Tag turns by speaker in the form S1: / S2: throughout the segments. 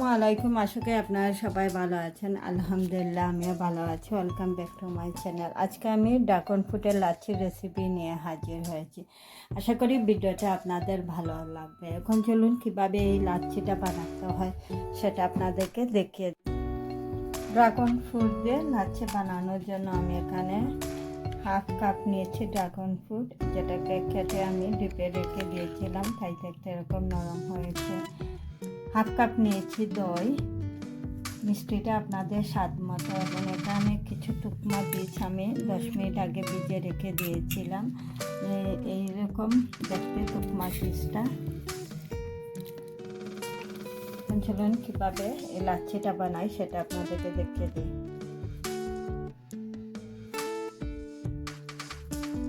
S1: আলাইকুম। আশা করি আপনারা সবাই ভালো আছেন। আলহামদুলিল্লাহ, আমিও ভালো আছি। Welcome back to my channel আজকে আমি ডাকন ফুটের লাচ্ছির রেসিপি নিয়ে হাজির হয়েছি। আশা করি ভিডিওটা আপনাদের ভালো লাগবে। এখন চলুন কীভাবে এই লাচ্ছিটা বানাতে হয় সেটা আপনাদেরকে দেখিয়ে ড্রাগন ফ্রুট দিয়ে লাচ্ছি বানানোর জন্য আমি এখানে হাফ কাপ নিয়েছি ড্রাগন ফ্রুট, যেটাকে কেটে আমি ডিপে রেখে দিয়েছিলাম। তাই দেখতে এরকম নরম হয়েছে। হাফ কাপ নিয়েছি দই। মিষ্টিটা আপনাদের স্বাদ মতো এবং এখানে কিছু টুকমা বীজ আমি দশ মিনিট আগে ভিজে রেখে দিয়েছিলাম। এইরকম দেখতে টুকমা এখন চলুন কীভাবে এই লাচ্ছিটা বানাই সেটা আপনাদেরকে দেখিয়ে দিই।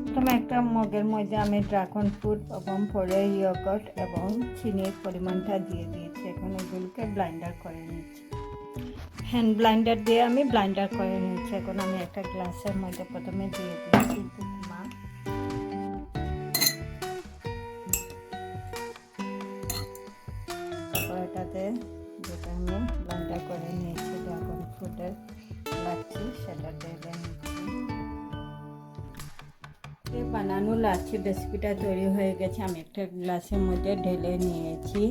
S1: প্রথমে একটা মগের মধ্যে আমি ড্রাগন ফ্রুট এবং পরে ইয়গট এবং চিনির পরিমাণটা দিয়ে দিয়েছি। এখন এগুলোকে ব্লাইন্ডার করে নিচ্ছি হ্যান্ড ব্লাইন্ডার দিয়ে আমি ব্লাইন্ডার করে নিচ্ছি এখন আমি একটা গ্লাসের মধ্যে প্রথমে দিয়ে দিয়েছি তারপর এটাতে আমি ব্লাইন্ডার করে নিয়েছি সেটা বানানো লাচ্ছি রেসিপিটা তৈরি হয়ে গেছে। আমি একটা গ্লাসের মধ্যে ঢেলে নিয়েছি।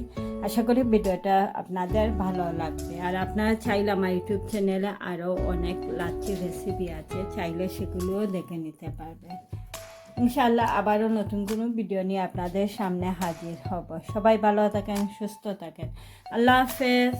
S1: আশা করি ভিডিওটা আপনাদের ভালো লাগবে। আর আপনারা চাইলে আমার ইউটিউব চ্যানেলে আরও অনেক লাচ্ছি রেসিপি আছে, চাইলে সেগুলোও দেখে নিতে পারবেন। ইনশাল্লাহ আবারও নতুন কোনো ভিডিও নিয়ে আপনাদের সামনে হাজির হব। সবাই ভালো থাকেন, সুস্থ থাকেন। আল্লাহ হাফেজ।